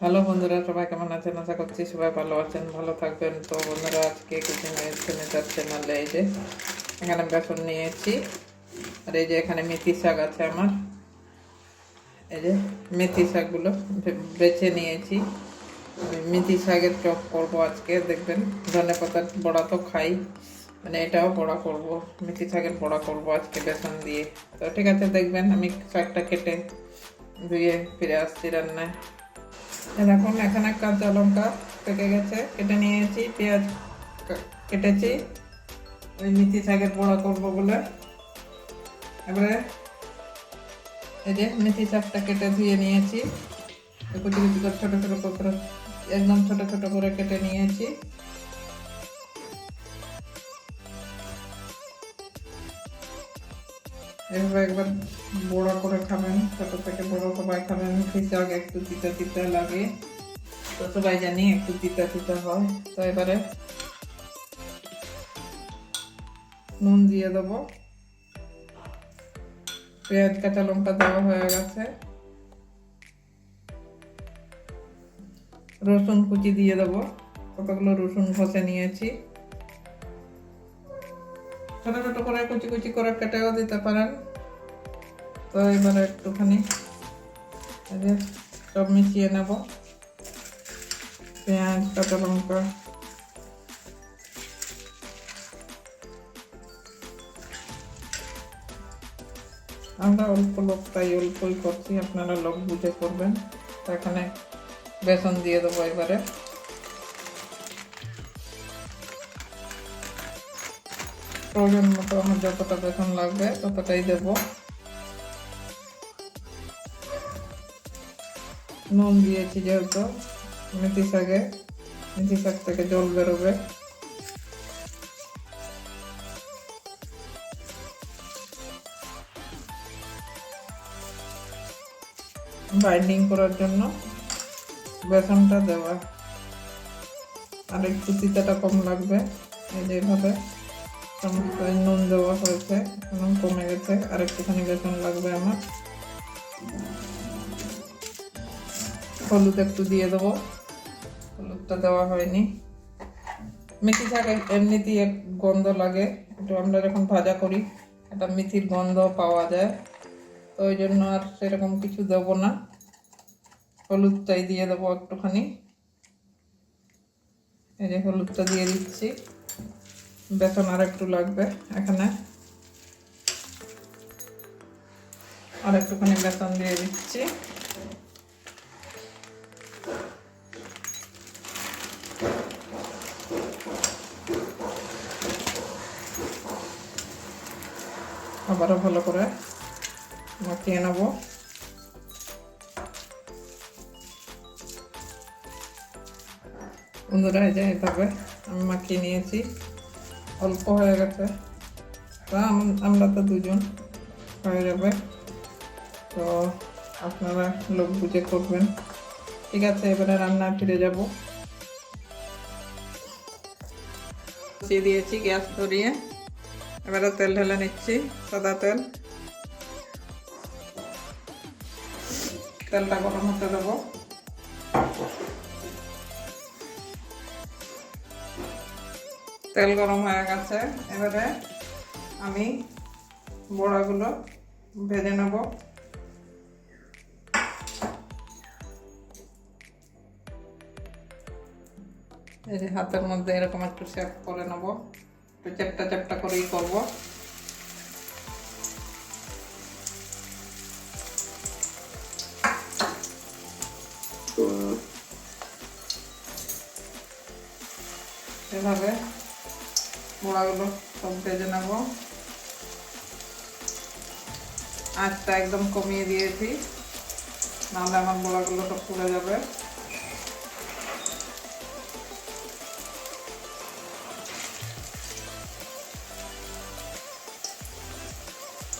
Hello বন্ধুরা, সবাই কেমন আছেন? আশা করছি সবাই ভালো আছেন, ভালো থাকবেন। তো বন্ধুরা, আজকে কিছু সেনেটার চ্যানেলে এই যে এখানে বেসন নিয়েছি। আর এই যে এখানে মেথি শাক আছে আমার। এই যে মেথি শাকগুলো বেছে নিয়েছি। মেথি শাকের চপ করব আজকে, দেখবেন। ধনে পাতার বড়া তো খাই। মানে এটাও বড়া করব, মেথি শাকের বড়া করব আজকে বেসন দিয়ে। তো ঠিক আছে, দেখবেন আমি শাকটা কেটে ধুয়ে ফিরে আসছি রান্নায়। দেখুন, এখানে কাঁচা লঙ্কা পেকে গেছে। কেটে নিয়েছি, পেঁয়াজ কেটেছি। ওই মিথি শাকের বড়া করব বলে। এবারে এই যে মেথি শাকটা কেটে ধুয়ে নিয়েছি। কুচি কুচি করে ছোটো ছোটো একদম ছোটো ছোটো করে কেটে নিয়েছি। এভাবে একবার বড়া করে খাবেন ছোট থেকে বড় সবাই খাবেন শাক একটু তিতা তিতা লাগে। তো সবাই জানি একটু তিতা তিতা হয়, তো এবারে নুন দিয়ে দেবো। পেঁয়াজ, কাঁচা লঙ্কা দেওয়া হয়ে গেছে। রসুন কুচি দিয়ে দেবো। কতগুলো রসুন ঘষে নিয়েছি। ছোট ছোট করে কুচি কুচি করে কেটেও দিতে পারেন। তো এবারে একটুখানি সব মিশিয়ে নেব। পেঁয়াজ, কাঁচা লঙ্কা। আমরা অল্প লোক, তাই অল্পই করছি, আপনারা লোক বুঝে করবেন। এখানে বেসন দিয়ে দেবো এবারে। প্রয়োজন মতো আমার যতটা বেতন লাগবে, ততটাই দেবো। নুন দিয়েছি যেহেতু মেথি শাকে মেথি শাক থেকে জল বেরোবে। বাইন্ডিং করার জন্য বেসনটা দেওয়া। আর একটু তিতাটা কম লাগবে, এই যে এই নুন দেওয়া হয়েছে এখন কমে গেছে, আর একটুখানি বেসন লাগবে আমার। হলুদ একটু দিয়ে দেবো, হলুদটা দেওয়া হয়নি। মেথি শাক এমনিতেই এক গন্ধ লাগে, একটু আমরা যখন ভাজা করি, একটা মেথির গন্ধ পাওয়া যায়। তো ওই জন্য আর সেরকম কিছু দেবো না। হলুদটাই দিয়ে দেবো একটুখানি। এই যে হলুদটা দিয়ে দিচ্ছি। বেসন আর একটু লাগবে এখানে। আর একটুখানি বেসন দিয়ে দিচ্ছি। আবারও ভালো করে মাখিয়ে নেব। বন্ধুরা, এই যে এভাবে আমি মাখিয়ে নিয়েছি। অল্প হয়ে গেছে। আমরা তো দুজন হয়ে যাবে। তো আপনারা লোক বুঝে করবেন। ঠিক আছে, এবারে রান্না ফিরে যাব। বসিয়ে দিয়েছি গ্যাস ধরিয়ে। এবারে তেল ঢেলে নিচ্ছি, সাদা তেল। তেলটা গরম হতে দেবো। তেল গরম হয়ে গেছে। এবারে আমি বড়াগুলো ভেজে নেব। এই যে হাতের মধ্যে এরকম একটু শেপ করে নেব। একটু চ্যাপটা চ্যাপটা করেই করব। এভাবে মোড়াগুলো সব ভেজে নেব। আঁচটা একদম কমিয়ে দিয়েছি, নাহলে আমার মোড়াগুলো সব পুড়ে যাবে।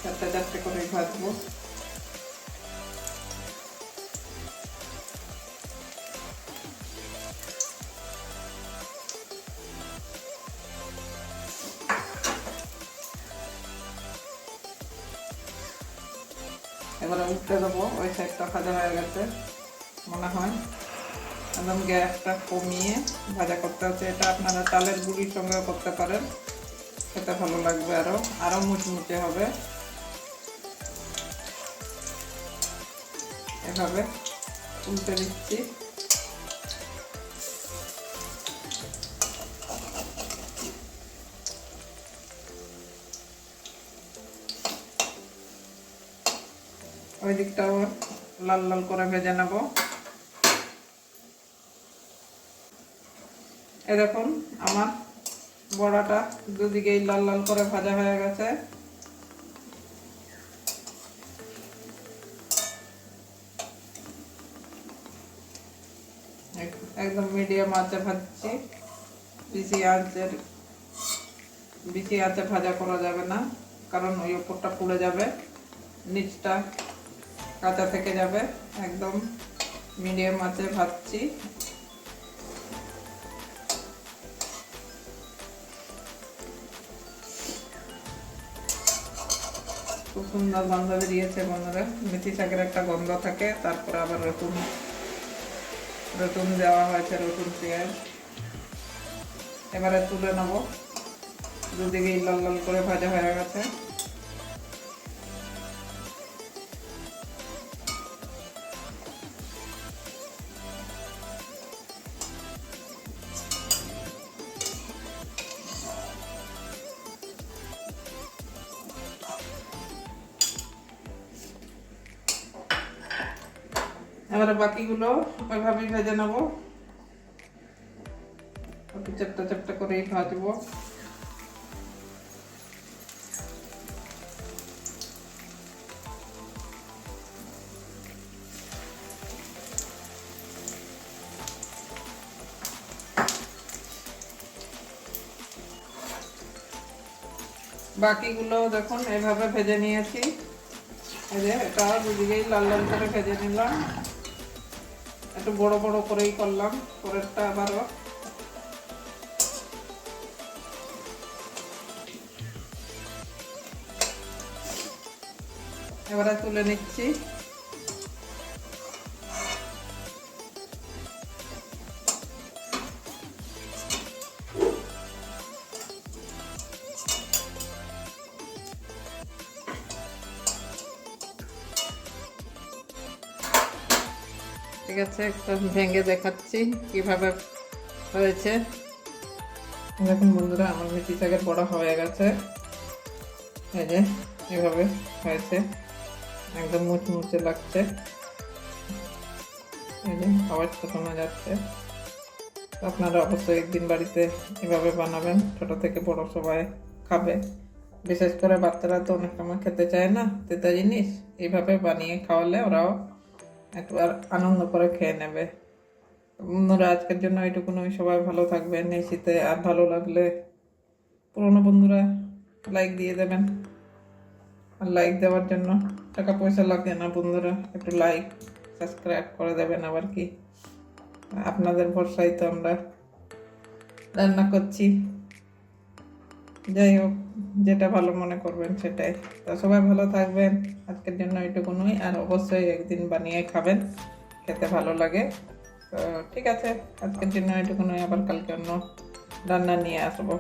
চারটে চারটে করে ভাজবো। এবারে উঠতে দেবো। ওই সাইডটা ভাজা হয়ে গেছে, মনে হয়। একদম গ্যাসটা কমিয়ে ভাজা করতে হচ্ছে। এটা আপনারা চালের গুঁড়ির সঙ্গেও করতে পারেন। খেতে ভালো লাগবে আরও আরও মুচমুচে হবে। এভাবে উল্টে দিচ্ছি। ওই দিকটাও লাল লাল করে ভেজে নেব। এরকম আমার বড়াটা দুদিকেই লাল লাল করে ভাজা হয়ে গেছে। একদম মিডিয়াম আঁচে ভাজছি। বেশি আঁচের বেশি আঁচে ভাজা করা যাবে না, কারণ ওই ওপরটা পুড়ে যাবে। নিচটা কাঁচা থেকে যাবে, একদম মিডিয়াম আছে ভাজছি। খুব সুন্দর গন্ধ বেরিয়েছে বন্ধুরা। মেথি শাকের একটা গন্ধ থাকে, তারপরে আবার রসুন রসুন দেওয়া হয়েছে, রসুন পেঁয়াজ। এবারে তুলে নেব। দুদিকেই লাল লাল করে ভাজা হয়ে গেছে। এবারে বাকিগুলো ওইভাবেই ভেজে নেব। একটু চারটা চারটা করেই ভাজবো বাকিগুলো দেখুন, এভাবে ভেজে নিয়েছি। এটা দুদিকেই লাল লাল করে ভেজে নিলাম। একটু বড় বড় করেই করলাম পরেরটা আবারও। এবারে তুলে নিচ্ছি। আছে একটু ভেঙে দেখাচ্ছি কীভাবে হয়েছে। দেখুন বন্ধুরা, আমার মেথি শাকের বড়া হয়ে গেছে। এই যে, এভাবে হয়েছে। একদম মুচমুচে লাগছে। এই যে আওয়াজটা শোনা যাচ্ছে। আপনারা অবশ্যই একদিন বাড়িতে এভাবে বানাবেন, ছোট থেকে বড় সবাই খাবে। বিশেষ করে বাচ্চারা তো অনেক সময় খেতে চায় না, তেতা জিনিস। এইভাবে বানিয়ে খাওয়ালে ওরাও একবার আনন্দ করে খেয়ে নেবে। বন্ধুরা, আজকের জন্য এইটুকুনই। সবাই ভালো থাকবেন, এই শীতে আর ভালো লাগলে পুরনো বন্ধুরা লাইক দিয়ে দেবেন। আর লাইক দেওয়ার জন্য টাকা পয়সা লাগে না বন্ধুরা, একটু লাইক সাবস্ক্রাইব করে দেবেন আবার কি। আপনাদের ভরসায় তো আমরা রান্না করছি। যাই হোক। যেটা ভালো মনে করবেন সেটাই। তা সবাই ভালো থাকবেন। আজকের জন্য এটুকুনই আর অবশ্যই একদিন বানিয়ে খাবেন। খেতে ভালো লাগে। তো ঠিক আছে। আজকের জন্য এটুকুনই আবার কালকে অন্য রান্না নিয়ে আসব।